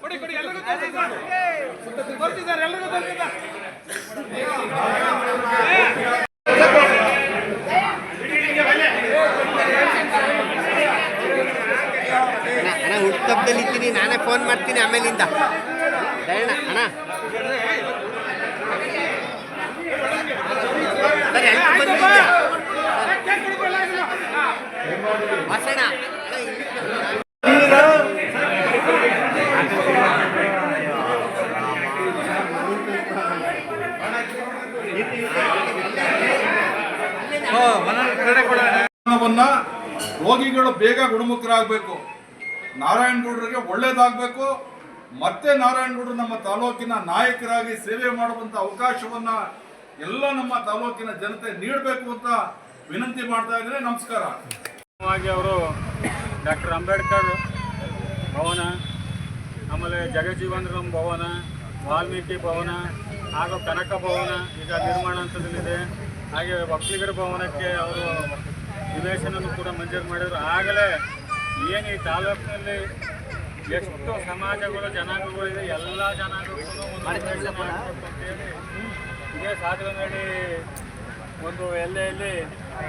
ಕೊಡಿ ಕೊಡಿ ಎಲ್ಲರಿಗೂ ತೋರಿಸಿ ಸರ್ ತೋರಿಸಿ ಸರ್ ಎಲ್ಲರಿಗೂ ಸರ್ ಅಣ್ಣ ಅಣ್ಣ ಹುಟ್ಟುಹಬ್ಬದಲ್ಲಿ ಇದ್ದೀನಿ ನಾನೇ ಫೋನ್ ಮಾಡ್ತೀನಿ ಆಮೇಲಿಂದ. ದಯಣ್ಣ ಅಣ್ಣ. ಸರ್ ಎಲ್ಲಿ ವಾಸಣ್ಣ ರೋಗಿಗಳು ಬೇಗ ಗುಣಮುಖರಾಗಬೇಕು. ನಾರಾಯಣಗೌಡರಿಗೆ ಒಳ್ಳೇದಾಗಬೇಕು, ಮತ್ತೆ ನಾರಾಯಣಗೌಡರು ನಮ್ಮ ತಾಲೂಕಿನ ನಾಯಕರಾಗಿ ಸೇವೆ ಮಾಡುವಂಥ ಅವಕಾಶವನ್ನು ಎಲ್ಲ ನಮ್ಮ ತಾಲೂಕಿನ ಜನತೆ ನೀಡಬೇಕು ಅಂತ ವಿನಂತಿ ಮಾಡ್ತಾ ಇದ್ರೆ ನಮಸ್ಕಾರ. ಅವರು ಡಾಕ್ಟರ್ ಅಂಬೇಡ್ಕರ್ ಭವನ, ಆಮೇಲೆ ಜಗಜೀವನ್ ರಾಮ್ ಭವನ, ವಾಲ್ಮೀಕಿ ಭವನ, ಹಾಗೂ ಕನಕ ಭವನ ಈಗ ನಿರ್ಮಾಣ ಹಂತದಲ್ಲಿದೆ. ಹಾಗೆ ಭಕ್ತಿಗರ ಭವನಕ್ಕೆ ಅವರು ನಿವೇಶನವನ್ನು ಕೂಡ ಮಂಜೂರು ಮಾಡಿದರು. ಆಗಲೇ ಏನು ಈ ತಾಲೂಕಿನಲ್ಲಿ ಎಷ್ಟು ಸಮಾಜಗಳು ಜನಾಂಗಗಳು ಇದೆ ಎಲ್ಲ ಜನಾಂಗಗಳು ಅಂತೇಳಿ ಇದೇ ಸಾಧನೆ ಮಾಡಿ ಒಂದು ಎಲ್ಲೆಯಲ್ಲಿ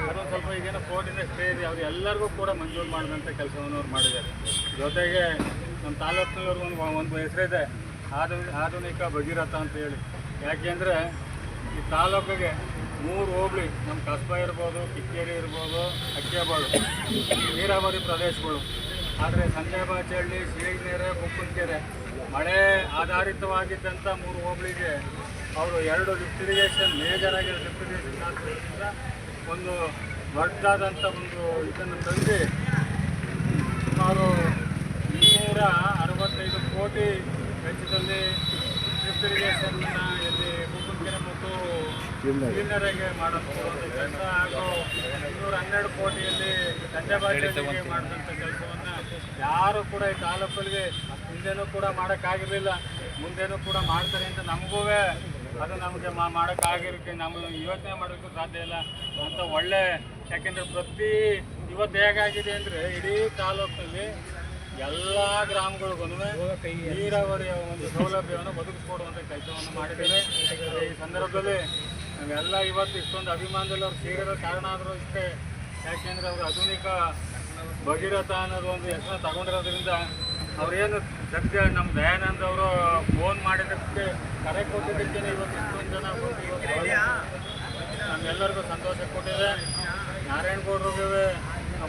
ಅದೊಂದು ಸ್ವಲ್ಪ ಈಗೇನೋ ಕೋರ್ಟಿಂದ ಸ್ಟೇ ಇದೆ. ಅವ್ರು ಎಲ್ಲರಿಗೂ ಕೂಡ ಮಂಜೂರು ಮಾಡಿದಂಥ ಕೆಲಸವನ್ನು ಅವ್ರು ಮಾಡಿದ್ದಾರೆ. ಜೊತೆಗೆ ನಮ್ಮ ತಾಲೂಕಿನಲ್ಲಿ ಒಂದು ಒಂದು ಹೆಸರಿದೆ ಆಧು ಆಧುನಿಕ ಭಗೀರಥ ಅಂತ ಹೇಳಿ. ಯಾಕೆಂದರೆ ಈ ತಾಲೂಕಿಗೆ ಮೂರು ಹೋಬಳಿ, ನಮ್ಮ ಕಸ್ಬಾ ಇರ್ಬೋದು, ಕಿಕ್ಕೇರಿ ಇರ್ಬೋದು ಅಕ್ಕಿಯಬಾಳು ನೀರಾವರಿ ಪ್ರದೇಶಗಳು. ಆದರೆ ಸಂಜಯಬಾಚಹಳ್ಳಿ ಶ್ರೀಗೆರೆ ಕುಕ್ಕನಕೆರೆ ಮಳೆ ಆಧಾರಿತವಾಗಿದ್ದಂಥ ಮೂರು ಹೋಬಳಿಗೆ ಅವರು ಎರಡು ಲಿಫ್ಟ್ ಇರಿಗೇಷನ್ ಮೇಜರ್ ಆಗಿರೋ ಲಿಫ್ಟ್ ಇರಿಗೇಷನ್ ಹಾಕೋದ್ರಿಂದ ಒಂದು ದೊಡ್ಡದಾದಂಥ ಒಂದು ಇದನ್ನು ತಂದು ಸುಮಾರು ಇನ್ನೂರ ಅರವತ್ತೈದು ಕೋಟಿ ವೆಚ್ಚದಲ್ಲಿ ಇಲ್ಲಿ ಕುಕ್ಕನಕೆರೆ ಮತ್ತು ಕ್ಲೀನರಿಗೆ ಮಾಡೋದು ಕೆಲಸ ಹಾಗೂ ಇನ್ನೂರ ಹನ್ನೆರಡು ಕೋಟಿಯಲ್ಲಿ ಸಂಜೆಬಾಜಿಗೆ ಮಾಡಿದಂಥ ಕೆಲಸವನ್ನು ಯಾರು ಕೂಡ ಈ ತಾಲೂಕಲ್ಲಿ ಹಿಂದೆನೂ ಕೂಡ ಮಾಡೋಕ್ಕಾಗಿರಲಿಲ್ಲ. ಮುಂದೇನೂ ಕೂಡ ಮಾಡ್ತಾರೆ ಅಂತ ನಮಗೂ ಅದು ನಮಗೆ ಮಾ ಮಾಡೋಕ್ಕಾಗಿರೋಕ್ಕೆ ನಮ್ಮ ಯೋಚನೆ ಮಾಡೋಕ್ಕೂ ಸಾಧ್ಯ ಇಲ್ಲ. ಅಂತ ಒಳ್ಳೆ ಯಾಕೆಂದರೆ ಪ್ರತಿ ಇವತ್ತು ಹೇಗಾಗಿದೆ ಅಂದರೆ ಇಡೀ ತಾಲೂಕಿನಲ್ಲಿ ಎಲ್ಲ ಗ್ರಾಮಗಳಿಗೂ ನೀರಾವರಿಯ ಒಂದು ಸೌಲಭ್ಯವನ್ನು ಒದಗಿಸ್ಕೊಡುವಂಥ ಕೆಲಸವನ್ನು ಮಾಡಿದ್ದೇವೆ. ಈ ಸಂದರ್ಭದಲ್ಲಿ ನಾವೆಲ್ಲ ಇವತ್ತು ಇಷ್ಟೊಂದು ಅಭಿಮಾನದಲ್ಲಿ ಅವ್ರು ಸೇರಿರೋ ಕಾರಣ ಆದರೂ ಅಷ್ಟೇ ಯಾಕೆಂದರೆ ಅವರು ಆಧುನಿಕ ಭಗೀರಥ ಅನ್ನೋದು ಒಂದು ಹೆಸರನ್ನ ತಗೊಂಡಿರೋದ್ರಿಂದ ಅವ್ರೇನು ಸದ್ಯ ನಮ್ಮ ದಯಾನಂದ್ ಅವರು ಫೋನ್ ಮಾಡಿದ್ದಕ್ಕೆ ಕರೆ ಕೊಟ್ಟಿದ್ದಕ್ಕೆ ಇವತ್ತು ಇಷ್ಟೊಂದು ಜನ ನಮ್ಮೆಲ್ಲರಿಗೂ ಸಂತೋಷ ಕೊಟ್ಟಿದೆ. ನಾರಾಯಣಗೌಡ್ರಿಗೆ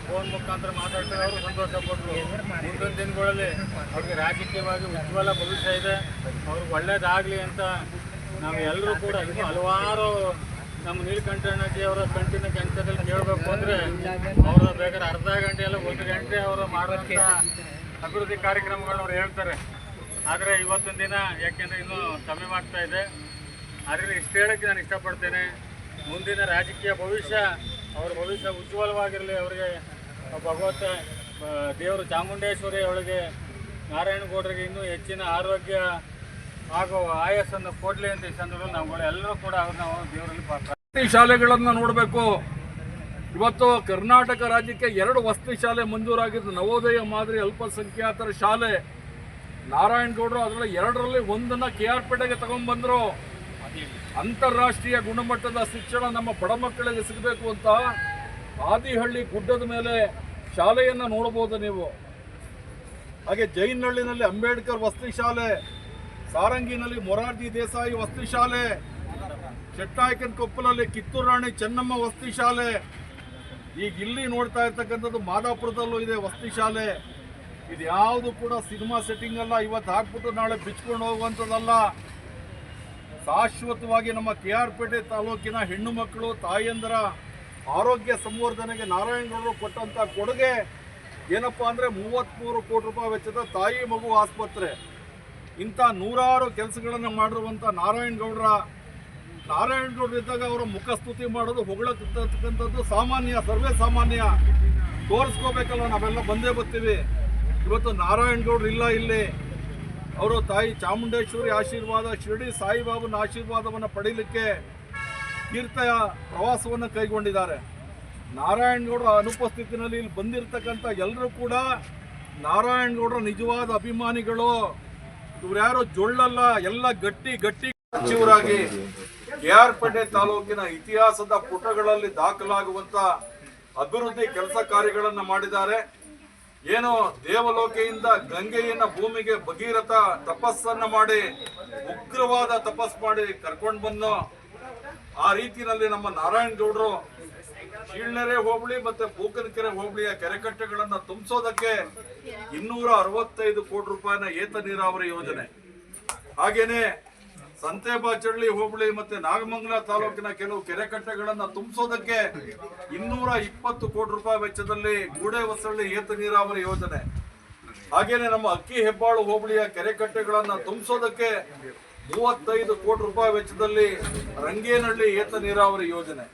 ಫೋನ್ ಮುಖಾಂತರ ಮಾತಾಡ್ತಾರೆ, ಅವರು ಸಂತೋಷ ಪಟ್ಟರು ಮುಂದಿನ ದಿನಗಳಲ್ಲಿ ಅವ್ರಿಗೆ ರಾಜಕೀಯವಾಗಿ ಉಜ್ವಲ ಭವಿಷ್ಯ ಇದೆ. ಅವ್ರಿಗೆ ಒಳ್ಳೇದಾಗಲಿ ಅಂತ ನಾವು ಎಲ್ಲರೂ ಕೂಡ ಹಲವಾರು ನಮ್ಮ ನೀಲಕಂಠಣ್ಣಜಿ ಅವರ ಕಂಟಿನ ಕೆಲಸದಲ್ಲಿ ಕೇಳಬೇಕು ಅಂದರೆ ಅವರ ಬೇಕಾದ್ರೆ ಅರ್ಧ ಗಂಟೆ ಎಲ್ಲ ಒಂದು ಗಂಟೆ ಅವರು ಮಾಡುವಂಥ ಅಭಿವೃದ್ಧಿ ಕಾರ್ಯಕ್ರಮಗಳನ್ನ ಅವ್ರು ಹೇಳ್ತಾರೆ. ಆದರೆ ಇವತ್ತಿನ ದಿನ ಯಾಕೆಂದರೆ ಇನ್ನೂ ಸಮಯ ಇದೆ. ಆದರೆ ಇಷ್ಟು ಹೇಳೋಕ್ಕೆ ನಾನು ಇಷ್ಟಪಡ್ತೇನೆ. ಮುಂದಿನ ರಾಜಕೀಯ ಭವಿಷ್ಯ, ಅವ್ರ ಭವಿಷ್ಯ ಉಜ್ವಲವಾಗಿರಲಿ, ಅವರಿಗೆ ಭಗವತ ದೇವರು ಚಾಮುಂಡೇಶ್ವರಿ ಒಳಗೆ ನಾರಾಯಣಗೌಡರಿಗೆ ಇನ್ನೂ ಹೆಚ್ಚಿನ ಆರೋಗ್ಯ ಹಾಗೂ ಆಯಸ್ಸನ್ನು ಕೊಡಲಿ ಅಂತ ಈ ಸಂದರ್ಭದಲ್ಲಿ ನಾವು ಎಲ್ಲರೂ ಕೂಡ ಅವ್ರನ್ನ ದೇವರಲ್ಲಿ ಪಾತ್ರ ಶಾಲೆಗಳನ್ನು ನೋಡಬೇಕು. ಇವತ್ತು ಕರ್ನಾಟಕ ರಾಜ್ಯಕ್ಕೆ ಎರಡು ವಸತಿ ಶಾಲೆ ಮಂಜೂರಾಗಿದ್ದು, ನವೋದಯ ಮಾದರಿ ಅಲ್ಪಸಂಖ್ಯಾತರ ಶಾಲೆ. ನಾರಾಯಣಗೌಡರು ಅದರಲ್ಲಿ ಎರಡರಲ್ಲಿ ಒಂದನ್ನ ಕೆ ಆರ್ ಪೇಟೆಗೆ ತಗೊಂಡ್ಬಂದ್ರು. ಅಂತಾರಾಷ್ಟ್ರೀಯ ಗುಣಮಟ್ಟದ ಶಿಕ್ಷಣ ನಮ್ಮ ಬಡ ಮಕ್ಕಳಿಗೆ ಸಿಗಬೇಕು ಅಂತ ಆದಿಹಳ್ಳಿ ಗುಡ್ಡದ ಮೇಲೆ ಶಾಲೆಯನ್ನು ನೋಡಬಹುದು ನೀವು. ಹಾಗೆ ಜೈನಹಳ್ಳಿನಲ್ಲಿ ಅಂಬೇಡ್ಕರ್ ವಸತಿ ಶಾಲೆ, ಸಾರಂಗಿನಲ್ಲಿ ಮೊರಾರ್ಜಿ ದೇಸಾಯಿ ವಸತಿ ಶಾಲೆ ಶೆಟ್ಟಾಯಕನ್ ಕೊಪ್ಪಲಲ್ಲಿ ಕಿತ್ತೂರು ರಾಣಿ ಚೆನ್ನಮ್ಮ ವಸತಿ ಶಾಲೆ, ಈಗ ಇಲ್ಲಿ ನೋಡ್ತಾ ಇರ್ತಕ್ಕಂಥದ್ದು ಮಾದಾಪುರದಲ್ಲೂ ಇದೆ ವಸತಿ ಶಾಲೆ. ಇದು ಯಾವುದು ಕೂಡ ಸಿನಿಮಾ ಸೆಟ್ಟಿಂಗ್ ಅಲ್ಲ, ಇವತ್ತು ಹಾಕ್ಬಿಟ್ಟು ನಾಳೆ ಬಿಚ್ಕೊಂಡು ಹೋಗುವಂಥದ್ದಲ್ಲ. ಶಾಶ್ವತವಾಗಿ ನಮ್ಮ ಕೆ ಆರ್ ಪೇಟೆ ತಾಲೂಕಿನ ಹೆಣ್ಣು ಮಕ್ಕಳು, ತಾಯಂದರ ಆರೋಗ್ಯ ಸಂವರ್ಧನೆಗೆ ನಾರಾಯಣಗೌಡರು ಕೊಟ್ಟಂಥ ಕೊಡುಗೆ ಏನಪ್ಪಾ ಅಂದರೆ ಮೂವತ್ತ್ಮೂರು ಕೋಟಿ ರೂಪಾಯಿ ವೆಚ್ಚದ ತಾಯಿ ಮಗು ಆಸ್ಪತ್ರೆ. ಇಂಥ ನೂರಾರು ಕೆಲಸಗಳನ್ನು ಮಾಡಿರುವಂಥ ನಾರಾಯಣಗೌಡರ ಇದ್ದಾಗ ಅವರ ಮುಖಸ್ತುತಿ ಮಾಡೋದು ಹೊಗಳತಕ್ಕಂಥದ್ದು ಸಾಮಾನ್ಯ, ಸರ್ವೇ ಸಾಮಾನ್ಯ. ತೋರಿಸ್ಕೋಬೇಕಲ್ಲ, ನಾವೆಲ್ಲ ಬಂದೇ ಬರ್ತೀವಿ. ಇವತ್ತು ನಾರಾಯಣಗೌಡರು ಇಲ್ಲ ಇಲ್ಲಿ. ಅವರು ತಾಯಿ ಚಾಮುಂಡೇಶ್ವರಿ ಆಶೀರ್ವಾದ, ಶಿರಡಿ ಸಾಯಿಬಾಬನ ಆಶೀರ್ವಾದವನ್ನು ಪಡೀಲಿಕ್ಕೆ ತೀರ್ಥ ಪ್ರವಾಸವನ್ನು ಕೈಗೊಂಡಿದ್ದಾರೆ. ನಾರಾಯಣಗೌಡರ ಅನುಪಸ್ಥಿತಿನಲ್ಲಿ ಇಲ್ಲಿ ಬಂದಿರತಕ್ಕಂಥ ಎಲ್ಲರೂ ಕೂಡ ನಾರಾಯಣಗೌಡರ ನಿಜವಾದ ಅಭಿಮಾನಿಗಳು. ಇವ್ರ್ಯಾರು ಜೊಳ್ಳಲ್ಲ, ಎಲ್ಲ ಗಟ್ಟಿ ಗಟ್ಟಿ ಸಚಿವರಾಗಿ ಕೆ ಆರ್ ಪೇಟೆ ತಾಲೂಕಿನ ಇತಿಹಾಸದ ಪುಟಗಳಲ್ಲಿ ದಾಖಲಾಗುವಂತ ಅಭಿವೃದ್ಧಿ ಕೆಲಸ ಕಾರ್ಯಗಳನ್ನು ಮಾಡಿದ್ದಾರೆ. ಏನು ದೇವಲೋಕೆಯಿಂದ ಗಂಗೆಯನ್ನ ಭೂಮಿಗೆ ಭಗೀರಥ ತಪಸ್ಸನ್ನ ಮಾಡಿ ಉಗ್ರವಾದ ತಪಸ್ ಮಾಡಿ ಕರ್ಕೊಂಡು ಬಂದು ಆ ರೀತಿಯಲ್ಲಿ ನಮ್ಮ ನಾರಾಯಣಗೌಡರು ಶೀಳ್ನೆರೆ ಹೋಬಳಿ ಮತ್ತೆ ಬೂಕನಕೆರೆ ಹೋಬಳಿಯ ಕೆರೆಕಟ್ಟೆಗಳನ್ನ ತುಂಬಿಸೋದಕ್ಕೆ ಇನ್ನೂರ ಅರವತ್ತೈದು ಕೋಟಿ ರೂಪಾಯಿನ ಏತ ನೀರಾವರಿ ಯೋಜನೆ. ಹಾಗೇನೆ ಸಂತೆಬಾಚಳ್ಳಿ ಹೋಬಳಿ ಮತ್ತೆ ನಾಗಮಂಗಲ ತಾಲೂಕಿನ ಕೆಲವು ಕೆರೆಕಟ್ಟೆಗಳನ್ನ ತುಂಬಿಸೋದಕ್ಕೆ ಇನ್ನೂರ ಇಪ್ಪತ್ತು ಕೋಟಿ ರೂಪಾಯಿ ವೆಚ್ಚದಲ್ಲಿ ಗೂಡೆ ಹೊಸಳ್ಳಿ ಏತ ನೀರಾವರಿ ಯೋಜನೆ. ಹಾಗೇನೆ ನಮ್ಮ ಅಕ್ಕಿ ಹೆಬ್ಬಾಳು ಹೋಬಳಿಯ ಕೆರೆಕಟ್ಟೆಗಳನ್ನ ತುಂಬಿಸೋದಕ್ಕೆ ಮೂವತ್ತೈದು ಕೋಟಿ ರೂಪಾಯಿ ವೆಚ್ಚದಲ್ಲಿ ರಂಗೇನಹಳ್ಳಿ ಏತ ನೀರಾವರಿ ಯೋಜನೆ.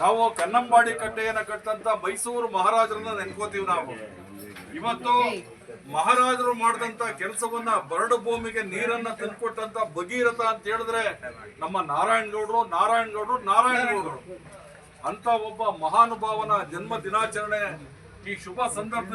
ನಾವು ಕನ್ನಂಬಾಡಿ ಕಟ್ಟೆಯನ್ನು ಕಟ್ಟಂತ ಮೈಸೂರು ಮಹಾರಾಜರನ್ನ ನೆನ್ಕೋತೀವಿ ನಾವು. ಇವತ್ತು ಮಹಾರಾಜರು ಮಾಡಿದಂತ ಕೆಲಸವನ್ನ ಬರಡು ಭೂಮಿಗೆ ನೀರನ್ನ ತಂದ್ಕೊಟ್ಟಂತ ಭಗೀರಥ ಅಂತ ಹೇಳಿದ್ರೆ ನಮ್ಮ ನಾರಾಯಣಗೌಡರು ನಾರಾಯಣಗೌಡರು ನಾರಾಯಣಗೌಡರು ಅಂತ ಒಬ್ಬ ಮಹಾನುಭಾವನ ಜನ್ಮ ದಿನಾಚರಣೆ ಈ ಶುಭ ಸಂದರ್ಭದಲ್ಲಿ